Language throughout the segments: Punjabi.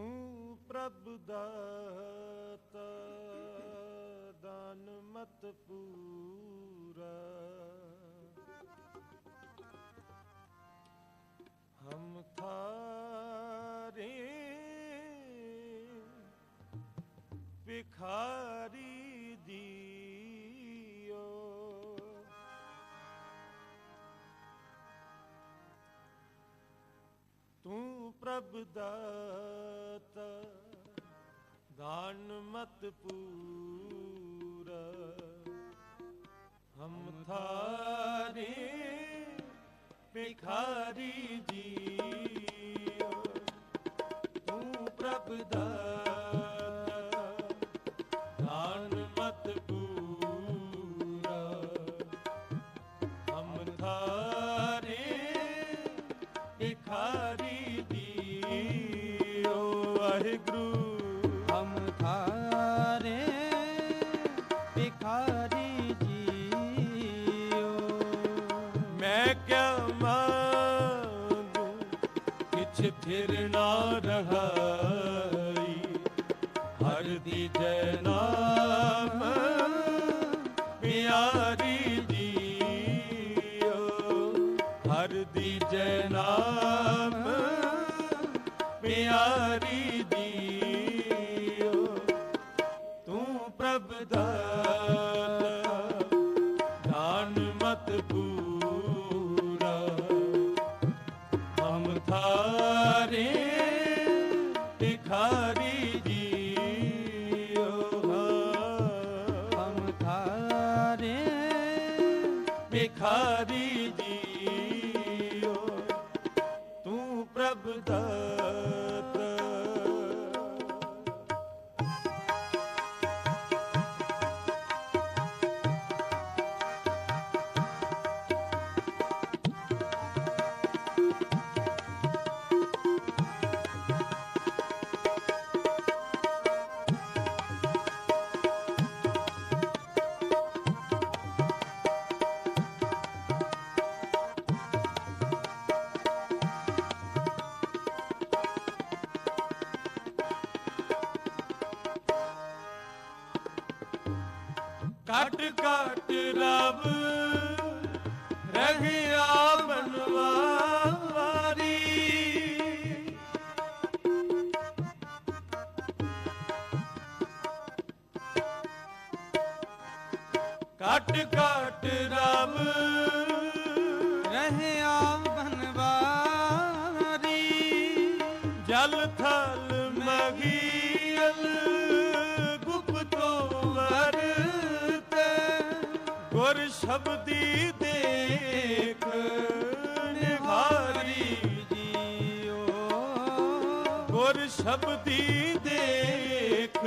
ਤੂੰ ਪ੍ਰਭ ਦਾਤਾ ਦਾਨ ਮਤ ਪੂਰਾ। ਹਮ ਥਾਰੇ ਭਿਖਾਰੀ ਜੀਓ ਤੂੰ ਪ੍ਰਭ ਦਾਤਾ ਦਾਨ ਮਤ ਪੂਰਾ। ਹਮ ਥਾਰੇ ਭਿਖਾਰੀ ਜੀਓ ਤੂੰ ਪ੍ਰਭ ਦਾਤਾ ਵਾਹਿਗੁਰੂ, ਹਮ ਥਾਰੇ ਭਿਖਾਰੀ ਜੀਓ। ਮੈਂ ਕਿਆ ਮੰਗੂ, ਕਿਛ ਫਿਰ ਨਾ ਰਹਾਈ। ਹਰ ਦੀ ਜੈ ਨਾਮ, ਪਿਆਰੀ ਜੀਓ। ਹਰ ਦੀ ਜੈ ਨਾਮ, ਪਿਆਰੀ ਪ੍ਰਭ ਦਾ ਘਟ ਕਟ ਰਬ ਰਹਿਆ ਬਨਵਾਰੀ ਘਟ ਕਟ ਰਬ ਰਹਿਆ ਬਨਵਾਰੀ ਜਲ ਥਲ ਮਗੀਲ ਸ਼ਬਦੀ ਦੇਖ, ਨਿਹਾਰੀ ਜੀਓ। ਗੁਰ ਸ਼ਬਦੀ ਦੇਖ,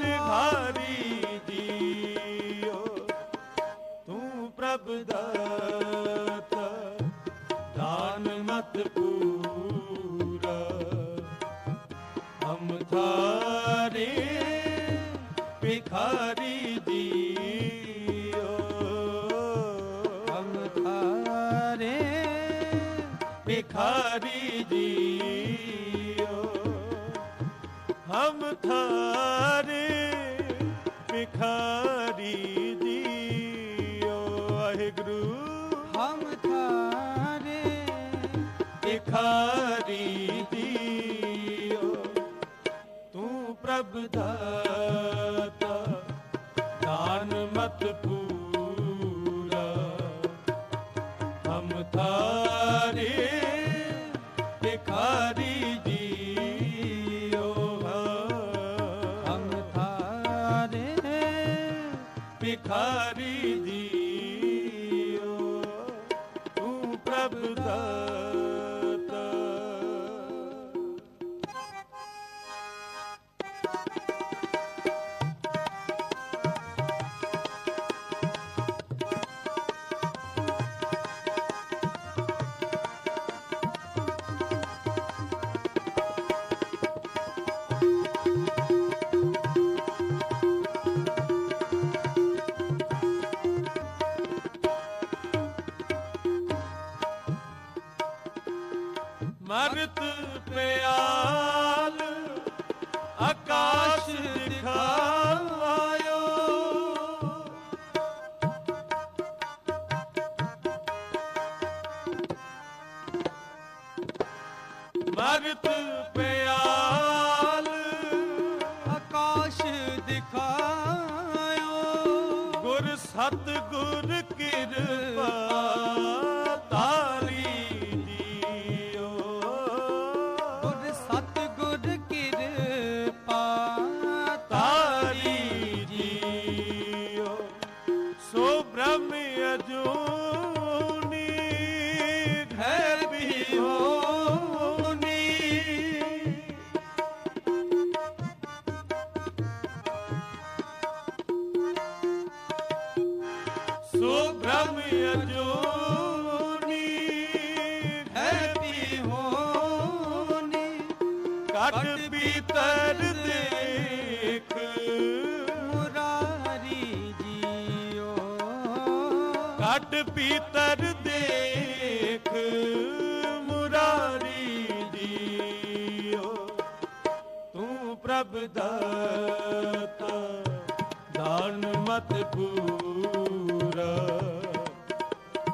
ਨਿਹਾਰੀ ਜੀਓ। ਤੂੰ ਪ੍ਰਭ ਦਾਤਾ, ਦਾਨ ਮਤ ਪੂਰਾ। ਹਮ ਥਾਰੇ, ਭਿਖਾਰੀ ਜੀਓ। ਹਮ ਥਾਰੇ ਭਿਖਾਰੀ ਜੀਓ ਵਾਹਿਗੁਰੂ। ਹਮ ਥਾਰੇ ਭਿਖਾਰੀ ਜੀਓ। ਤੂੰ ਪ੍ਰਭ ਦਾਤਾ ਪ੍ਰਭ ਦਾਤਾ ਮਰਤ ਪਿਆਲ ਆਕਾਸ਼ ਦਿਖਾ ਕਟ ਪੀਤਰ ਦੇਖ। ਮੁਰਾਰੀ ਜੀਓ। ਕਟ ਪੀਤਰ ਦੇਖ। ਮੁਰਾਰੀ ਜੀਓ। ਤੂੰ ਪ੍ਰਭ ਦਾਤਾ ਦਾਨ ਮਤ ਪੂਰਾ।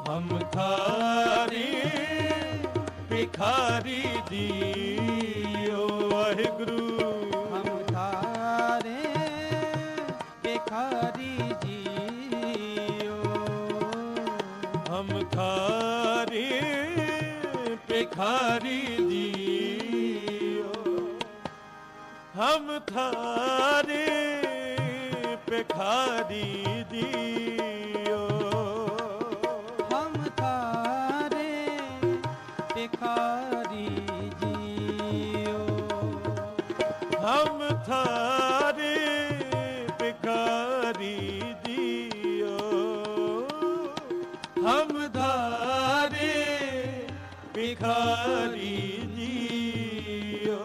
ਹਮ ਭਿਖਾਰੀ ਜੀਓ ਵਾਹਿਗੁਰੂ। ਹਮ ਥਾਰੇ ਬੇਖਾਰੀ ਜੀਓ ਹਮ ਖਾਰੀ ਭਿਖਾਰੀ ਜੀਓ ਹਮ ਥਾਰੇ ਭਿਖਾਰੀ ਜੀਓ ਭਿਖਾਰੀ ਜੀਓ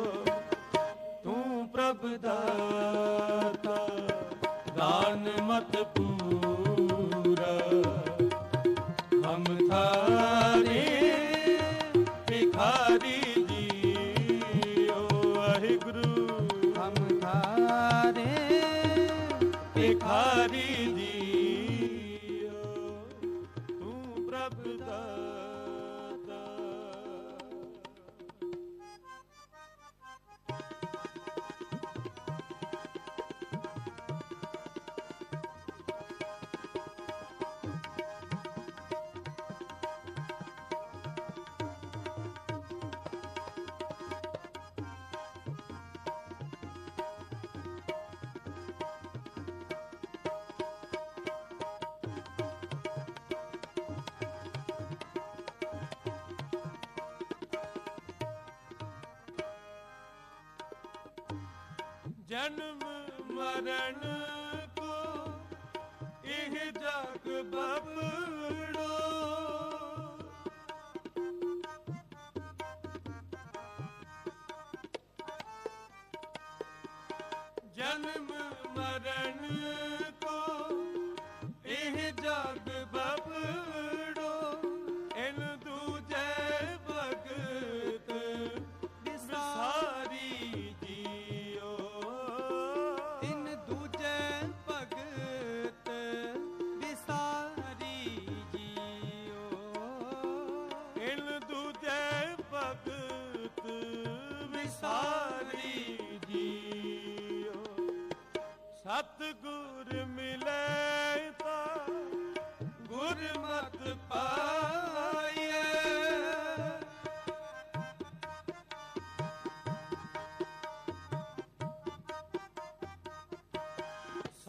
ਤੂੰ ਪ੍ਰਭ ਦਾਤਾ ਦਾਨ ਮਤ ਪੂਰਾ। ਹਮ ਥਾਰੇ ਜਨਮ ਮਰਨ ਕੋ ਇਹ ਜਗ ਬਬੜੋ। ਜਨਮ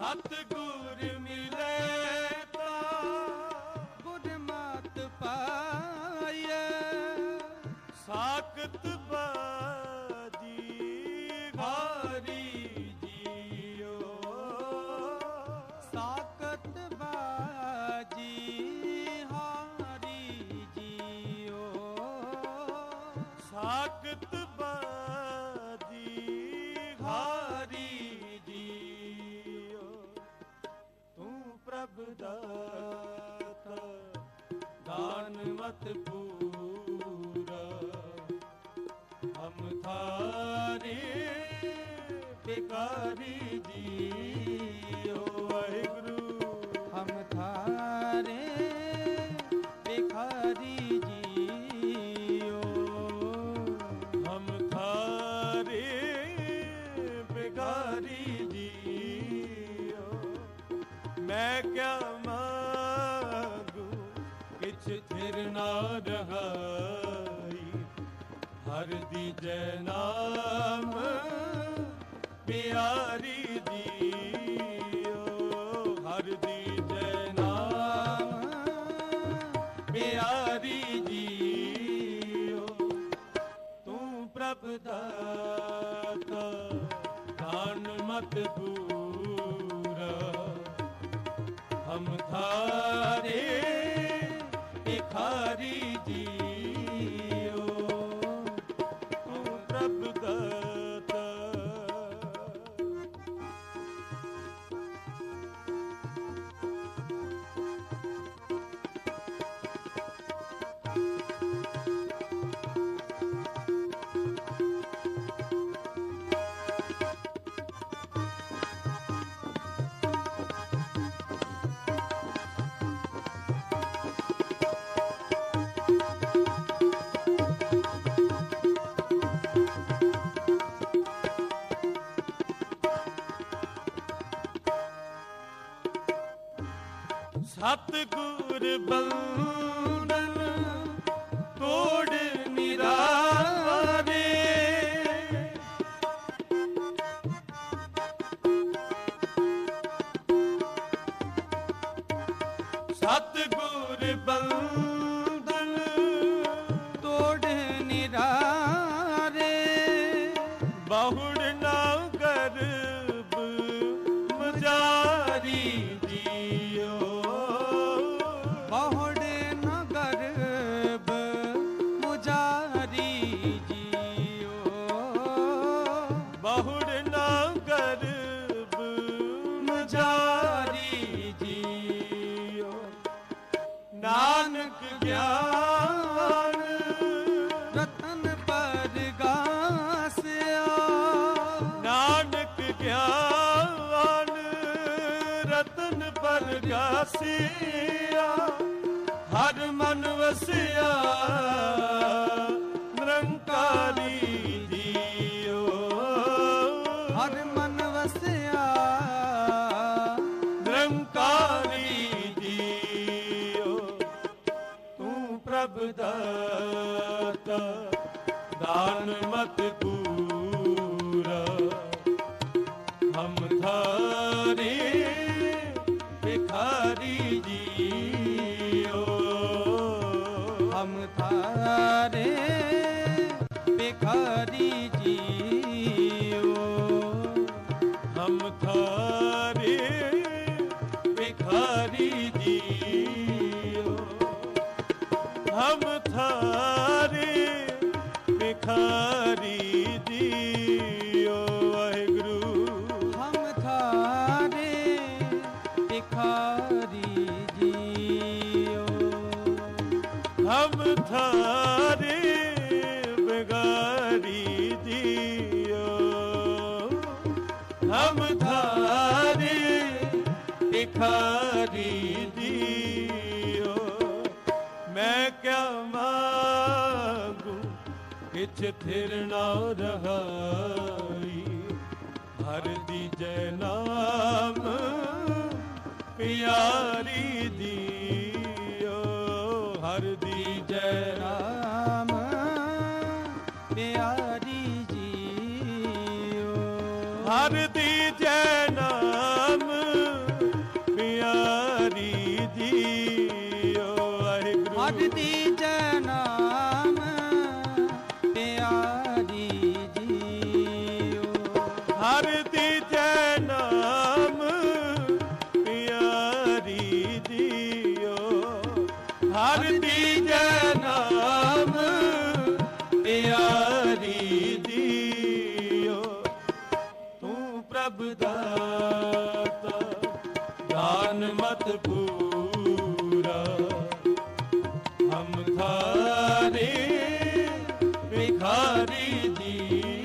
सतगुरु ਤੂੰ ਦਾਤਾ ਦਾਨ ਮਤ ਪੂਰਾ। ਹਮ ਥਾਰੇ ਬਿਕਾਰੀ ਮੈਂ ਕਿਆ ਮਾਗੂ, ਕਿਛ ਥਿਰ ਨਾ ਰਹਾਈ। ਹਰ ਦੀ ਜੈ ਨਾਮ ਪਿਆਰੀ ਦੀਓ ਹਰ ਦੀ ਜੈ ਪਿਆਰੀ ਜੀਓ। ਤੂੰ ਪ੍ਰਭ ਦਾਤਾ, ਦਾਨ ਮਤ ਹਾਂ। ਸਤਿਗੁਰ ਬੰਦਨ ਤੋੜ ਨਿਰਾਰੇ ਸਤਿਗੁਰ ਬੰਦਨ ਮਜਾਰੀ ਜੀਓ। ਨਾਨਕ ਗਿਆਨ ਰਤਨ ਪਰਗਾਸਿਆ। ਨਾਨਕ ਗਿਆਨ ਰਤਨ ਪਰਗਾਸਿਆ। ਹਰ ਮਨ ਵਸਿਆ ਹਮ ਥਾਰੇ ਭਿਖਾਰੀ ਜੀਓ। ਹਮ ਥਾਰੇ ਭਿਖਾਰੀ ਹਮ ਥਾਰੇ ਭਿਖਾਰੀ ਜੀਓ ਮੈਂ ਕਿਆ ਮਾਗੂ, ਕਿਛ ਥਿਰ ਨਾ ਰਹਾਈ। ਹਰ ਦੀ ਜੈ ਨਾਮ, ਪਿਆਰੀ ਹਰ ਦੀ ਜੈ ਨਾਮ। ਤੂੰ ਪ੍ਰਭ ਦਾਤਾ ਦਾਨ ਮਤ ਪੂਰਾ। ਹਮ ਥਾਰੇ ਭਿਖਾਰੀ ਦੀ